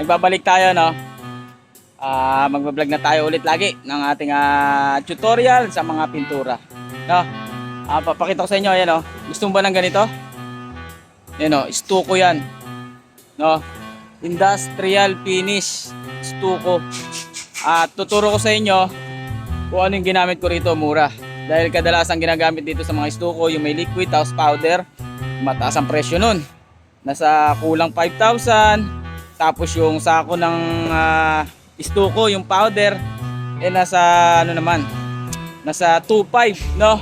nagbabalik tayo no. Ah, magbablog na tayo ulit lagi ng ating ah, tutorial sa mga pintura. No. Ah, papakita ko sa inyo ayan no. Gusto mo ba ng ganito? Yan no, stuko yan. No. Industrial finish stuko. At tuturo ko sa inyo kung ano yung ginamit ko rito, mura. Dahil kadalasan ginagamit dito sa mga stuko, yung may liquid tapos powder, mataas ang presyo nun. Nasa kulang 5,000. Tapos yung sako ng ah, stuko, yung powder, eh nasa ano naman, nasa 2.5, no?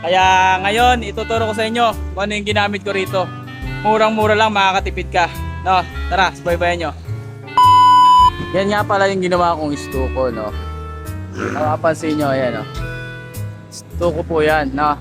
Kaya ngayon, ituturo ko sa inyo kung ano yung ginamit ko rito. Murang-mura lang, makakatipid ka. No, tara, subaybayan nyo. Yan nga pala yung ginawa kong stuko, no? Napapansin nyo, ayan, no? Stuko po yan, no?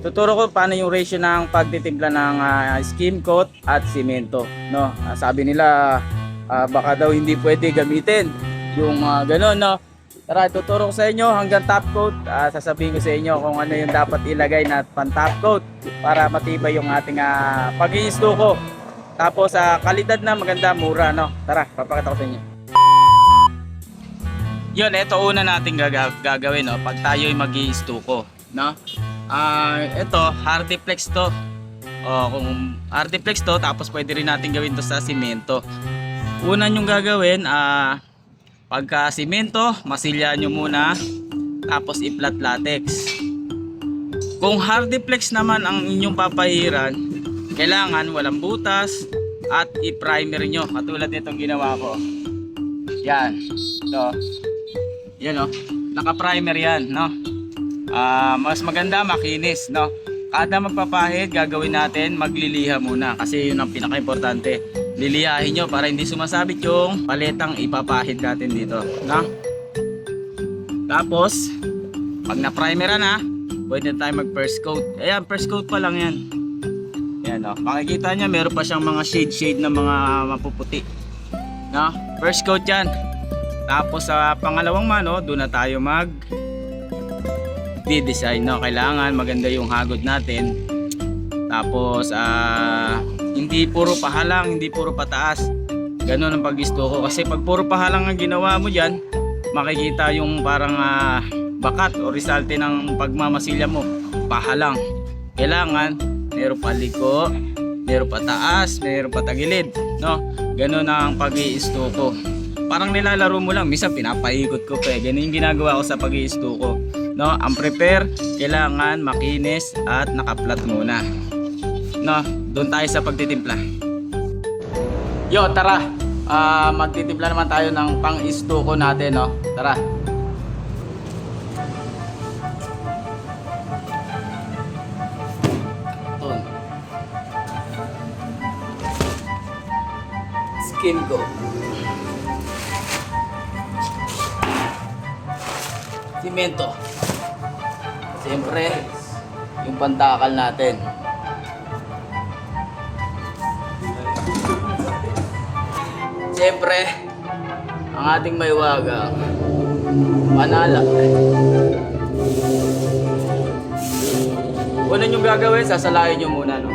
Tuturo ko paano yung ratio ng pagtitimpla ng ah, skim coat at simento, no? Ah, sabi nila, ah, baka daw hindi pwede gamitin yung uh, gano'n, no? Tara, tuturo ko sa inyo hanggang top coat. Ah, sasabihin ko sa inyo kung ano yung dapat ilagay na pan top coat para matibay yung ating uh, pag ko. Tapos sa kalidad na maganda, mura, no? Tara, papakita ko sa inyo. Yun, ito una nating gaga- gagawin, no? Pag tayo ay mag ko, no? Ah, ito, Hardiplex to. O, kung Hardiplex to, tapos pwede rin natin gawin to sa simento. Una nyong gagawin, ah, pagka simento, masilya nyo muna, tapos i-flat latex. Kung Hardiplex naman ang inyong papahiran, kailangan walang butas at i-primer nyo. Katulad nitong ginawa ko. Yan. So, yan o. Naka-primer yan, no? Ah, mas maganda makinis, no? Kada magpapahid, gagawin natin magliliha muna kasi yun ang pinaka-importante. Lilihahin nyo para hindi sumasabit yung paletang ipapahid natin dito, no? Tapos, pag na-primer na, pwede na tayo mag first coat. Ayan, first coat pa lang yan. Yan, no? Makikita nyo, meron pa siyang mga shade-shade na mga mapuputi. No? First coat yan. Tapos sa pangalawang mano, doon na tayo mag di-design no. Kailangan maganda yung hagod natin. Tapos ah hindi puro pahalang, hindi puro pataas. Ganun ang pag-gusto ko kasi pag puro pahalang ang ginawa mo diyan, makikita yung parang ah, bakat o resulte ng pagmamasilya mo. Pahalang. Kailangan meron pa liko, meron pa taas, meron pa tagilid, no? Ganun ang pag-iisto ko parang nilalaro mo lang minsan pinapaikot ko pa eh. ganun yung ginagawa ko sa pag ko no ang prepare kailangan makinis at nakaplat muna. No doon tayo sa pagtitimpla. Yo tara. Ah, magtitimpla naman tayo ng pang ko natin no? Tara. Skin ko. Simento. Siyempre, yung pantakal natin. Siyempre, ang ating maywagang panala. Una yung gagawin, sasalayin nyo muna, no?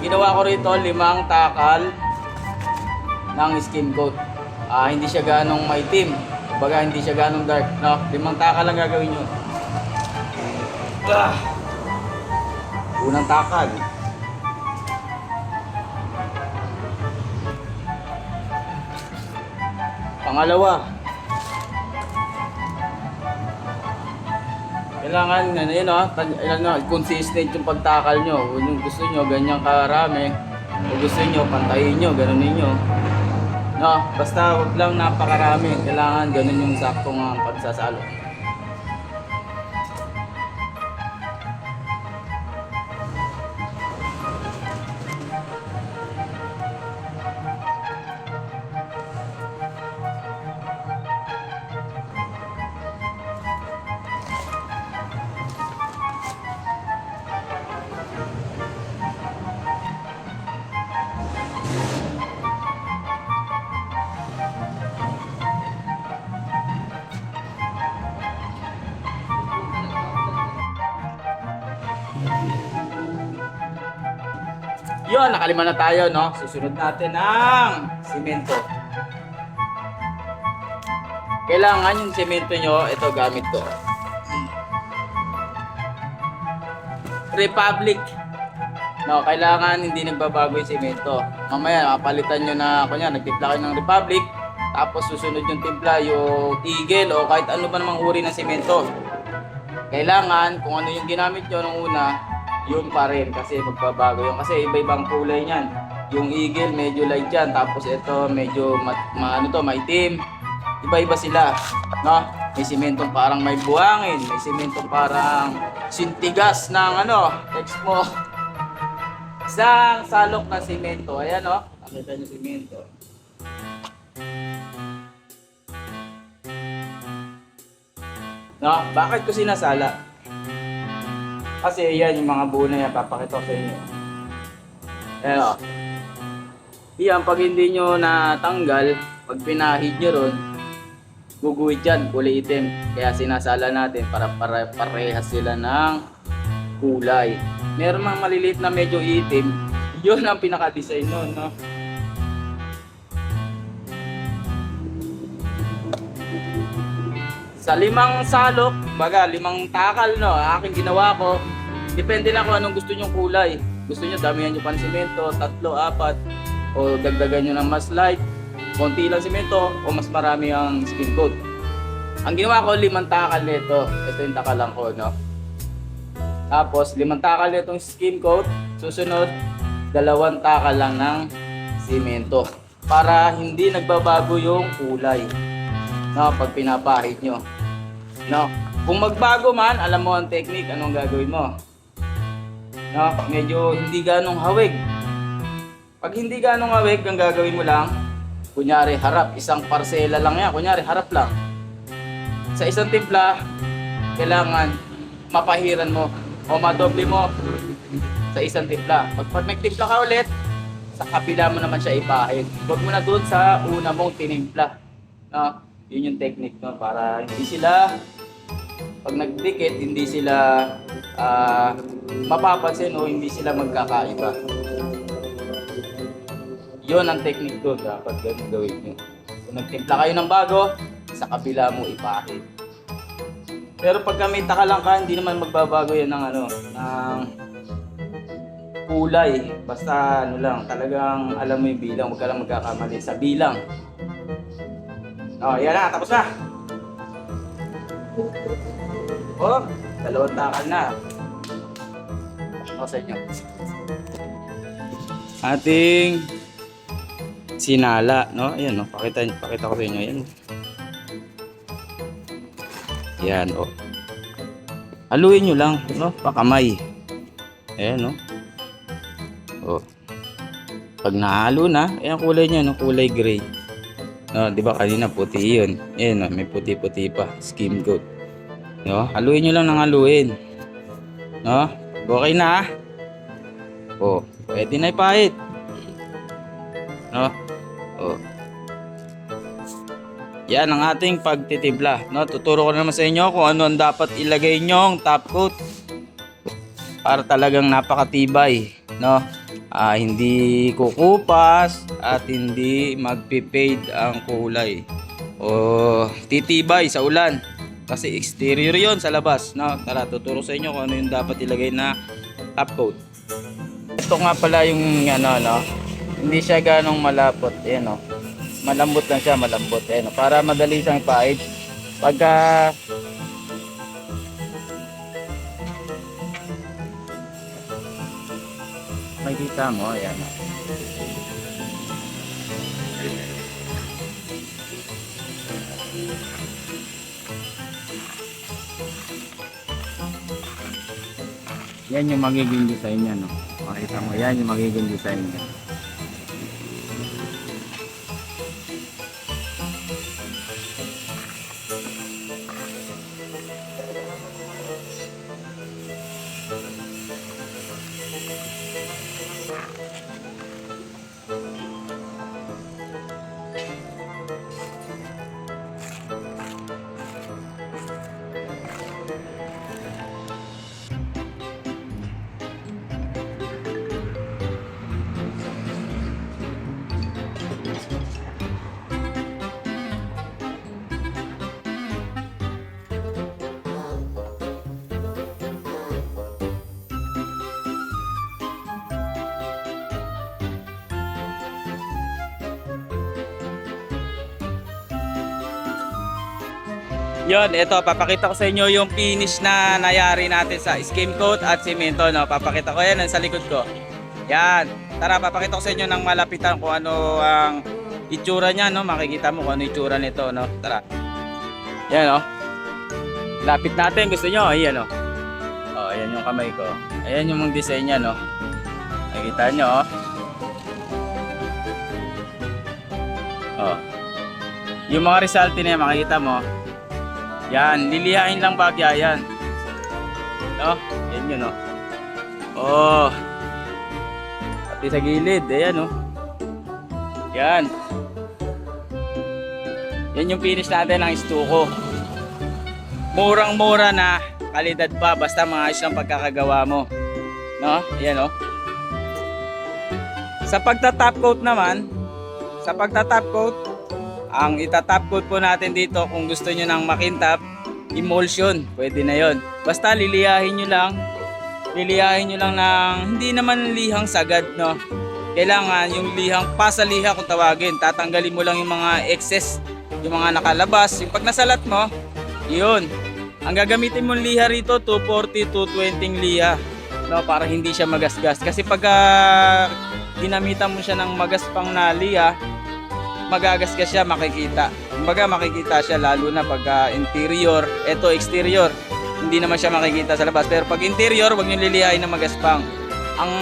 Ginawa ko rito, limang takal ng skin coat. Ah, hindi siya ganong maitim. Baga hindi siya ganong dark, no? Limang taka lang gagawin nyo. Ah! Unang takal. Pangalawa. Kailangan ano yun tag- ano, consistent yung pagtakal nyo. Kung yung gusto nyo, ganyan karami. Kung gusto nyo, pantayin nyo, ganun ninyo. No, basta wag lang napakarami. Kailangan ganun yung saktong ang pagsasalo. Nakalima na tayo, no? Susunod natin ang simento. Kailangan yung simento nyo, ito gamit ko. Republic. No, kailangan hindi nagbabago yung simento. Mamaya, mapalitan nyo na, kunya, nagtimpla kayo ng Republic, tapos susunod yung timpla, yung Eagle, o kahit ano ba namang uri ng simento. Kailangan, kung ano yung ginamit nyo nung una, yun pa rin, kasi magbabago yun. Kasi iba-ibang kulay niyan. Yung Eagle, medyo light yan, tapos ito, medyo, mat, ma, ano to, maitim. Iba-iba sila, no? May simentong parang may buhangin, may simentong parang sintigas ng ano, text mo. Isang salok na simento. Ayan o. Nakita niyo simento. No, bakit ko sinasala? Kasi yan yung mga buo na yan. Papakita ko sa inyo. Ayan o. Yan, pag hindi nyo natanggal, pag pinahid nyo ron, guguhit yan, kulay itim. Kaya sinasala natin para, para parehas sila ng kulay. Meron mga maliliit na medyo itim, yun ang pinaka-design nun, no? Sa limang salok, baga limang takal, no, aking ginawa ko, depende lang kung anong gusto nyong kulay. Gusto nyo, damihan nyo pa ng simento, tatlo, apat, o dagdagan nyo ng mas light, konti lang simento, o mas marami ang skin coat. Ang ginawa ko, limang takal nito. Ito yung takalan ko, no? Tapos, limang takal na itong skim coat. Susunod, dalawang takal lang ng simento. Para hindi nagbabago yung kulay. No, pag pinapahid nyo. No, kung magbago man, alam mo ang technique, anong gagawin mo. No, medyo hindi ganong hawig. Pag hindi ganong hawig, ang gagawin mo lang, kunyari harap, isang parsela lang yan. Kunyari harap lang. Sa isang timpla, kailangan mapahiran mo o madoble mo sa isang timpla. Pag, pag nagtimpla ka ulit, sa kabila mo naman siya ipahid. Huwag mo na doon sa una mong tinimpla. No? Yun yung technique no? para hindi sila pag nagdikit, hindi sila ah, mapapansin o hindi sila magkakaiba. Yun ang technique doon. Dapat ganun gawin nyo. Kung nagtimpla kayo ng bago, sa kabila mo ipahid. Pero pag may takalang ka, hindi naman magbabago yan ng ano, ng kulay. Basta ano lang, talagang alam mo yung bilang, huwag ka lang magkakamali sa bilang. Oh, yan na, tapos na. Oh, dalawang takal na. Ako sa inyo. Ating sinala, no? Ayan, no? Pakita, pakita ko sa inyo. Ayan. Yan, oh. Haluin nyo lang, no? Pakamay. Ayan, no? Oh. Pag nahalo na, ayan kulay niya, no? Kulay gray. No, di ba kanina puti yun. Ayan, no? May puti-puti pa. Skim coat. No? Haluin nyo lang ng haluin. No? Okay na. Oh, pwede na ipahit. No? Oh. Yan ang ating pagtitimpla. No, tuturo ko naman sa inyo kung ano ang dapat ilagay nyong top coat para talagang napakatibay, no? Ah, hindi kukupas at hindi magpi-fade ang kulay. O titibay sa ulan. Kasi exterior 'yon sa labas, no? Tara, tuturo sa inyo kung ano yung dapat ilagay na top coat. Ito nga pala yung ano, no? Hindi siya ganong malapot, ayan, no? malambot lang siya, malambot. Eh, no? Para madali siyang ipahid. Pagka makikita mo, ayan. Yan yung magiging design niya, no? Makita mo, yan yung magiging design niya. Yon, ito, papakita ko sa inyo yung finish na nayari natin sa skim coat at semento, no? Papakita ko yan, sa likod ko. Yan. Tara, papakita ko sa inyo ng malapitan kung ano ang itsura niya, no? Makikita mo kung ano itsura nito, no? Tara. Yan, no? Lapit natin, gusto nyo? Ayan, no? Oh, ayan yung kamay ko. Ayan yung design niya, no? Nakikita nyo, oh. Oh. Yung mga result na yan, makikita mo. Yan, lilihain lang bagya yan. No? Yan yun, no? Oh. Pati sa gilid, ayan, no? Yan. Yan yung finish natin ng stuko. Murang-mura na kalidad pa basta maayos lang pagkakagawa mo. No? Ayan, no? Sa pagta-top coat naman, sa pagta-top coat, ang ita-top coat po natin dito kung gusto nyo ng makintap, emulsion, pwede na yon. Basta liliyahin nyo lang, liliyahin nyo lang ng hindi naman lihang sagad, no? Kailangan yung lihang pasaliha kung tawagin, tatanggalin mo lang yung mga excess, yung mga nakalabas, yung pag nasalat mo, yun. Ang gagamitin mong liha rito, 240, 220 liha, no? Para hindi siya magasgas. Kasi pag ah, ginamitan mo siya ng magaspang na liha, magagasgas siya makikita. Kumbaga makikita siya lalo na pag ah, interior, eto exterior. Hindi naman siya makikita sa labas. Pero pag interior, wag niyo lilihain na magaspang. Ang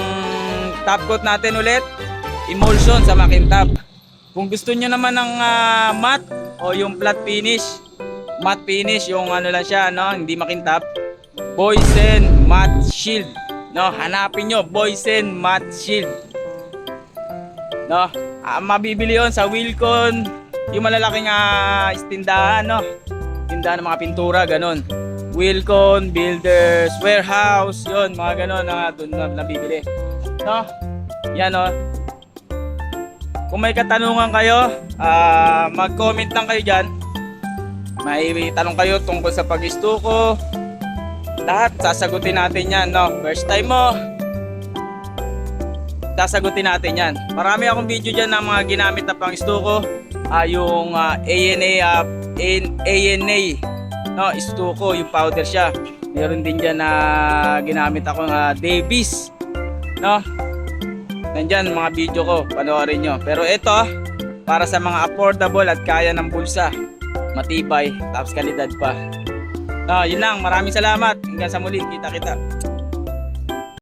top coat natin ulit, emulsion sa makintab. Kung gusto niyo naman ng ah, matte o yung flat finish, matte finish, yung ano lang siya, no, hindi makintab, Boysen Matte Shield. No, hanapin nyo, Boysen Matte Shield. No, ah, mabibili yon sa Wilcon, yung malalaking ah, tindahan, no? Tindahan ng mga pintura, ganun. Wilcon, Builders, Warehouse, yon mga ganun na doon na nabibili. No? Yan, no? Kung may katanungan kayo, ah, mag-comment lang kayo dyan. May tanong kayo tungkol sa pag-istuko. Lahat, sasagutin natin yan, no? First time mo, sasagutin natin yan. Marami akong video dyan ng mga ginamit na pang istuko. Ah, yung ah, ANA, ah, N- ANA, no, istuko, yung powder siya. Meron din dyan na ginamit ako ng Davis, no. Nandyan mga video ko, panoorin nyo. Pero ito, para sa mga affordable at kaya ng bulsa. Matibay, tapos kalidad pa. No, yun lang. Maraming salamat. Hanggang sa muli. Kita-kita.